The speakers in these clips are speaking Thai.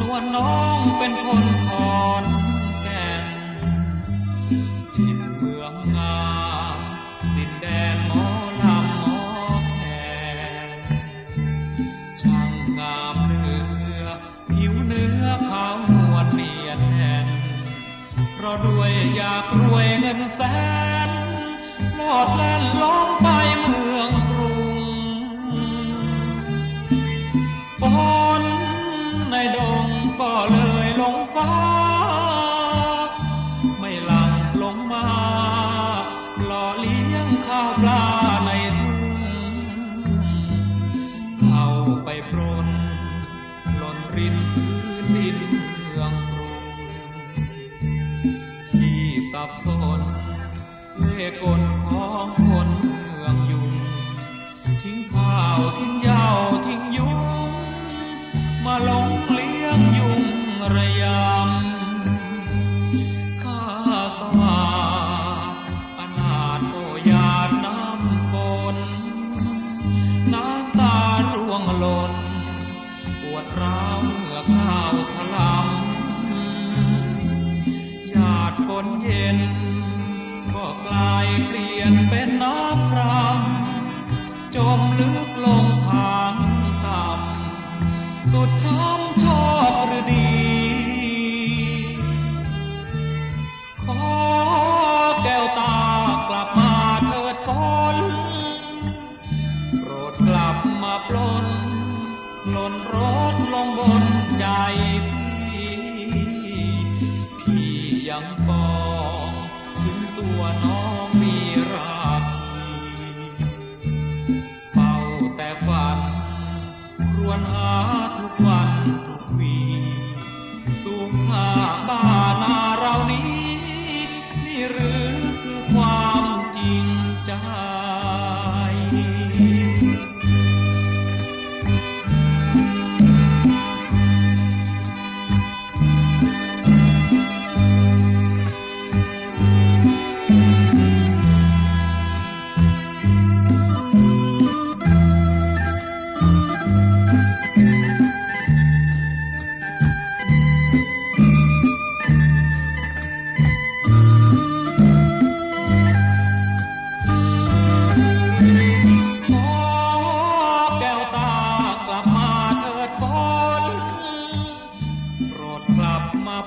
ตัวน้องเป็นคนขอนแก่นทินเมืองงามดินแดนหมอลำหมอแคนช่างงามเนื้อผิวเนื้อขาวนวลเนียนแน่นเพราะด้วยอยากรวยเงินแสนลอดแล่นลอ เลงฟ้า ไม่หลังลงมาหล่อเลี้ยงข้าวปลาในทุ่งเข้าไปปรนหล่นรินพื้นดินเมืองกรุงที่สับสนเล่กลของคน วงหล่นปวดร้าวเมื่อข้าวทลำหยาดฝนเย็น ก็กลายเปลี่ยนเป็นน้ำครามจมลึก หล่นรถลงบนใจพี่ พี่ยังปองถึงตัวน้องมีรักเฝ้าแต่ฝันครวนหาทุกวันทุกวี สูงหาบ้าน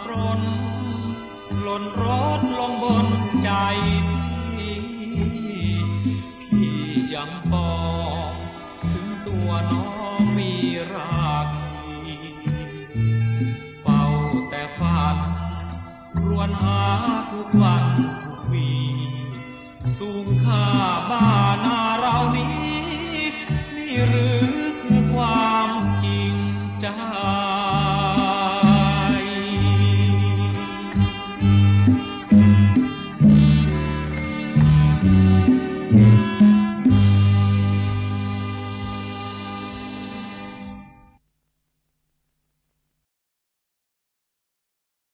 ปรนหล่นรถลงบนใจพี่พี่ยังบอกถึงตัวน้องมีราคีเฝ้าแต่ฝันรวนหาทุกวันทุกวี สูงค่าบ้า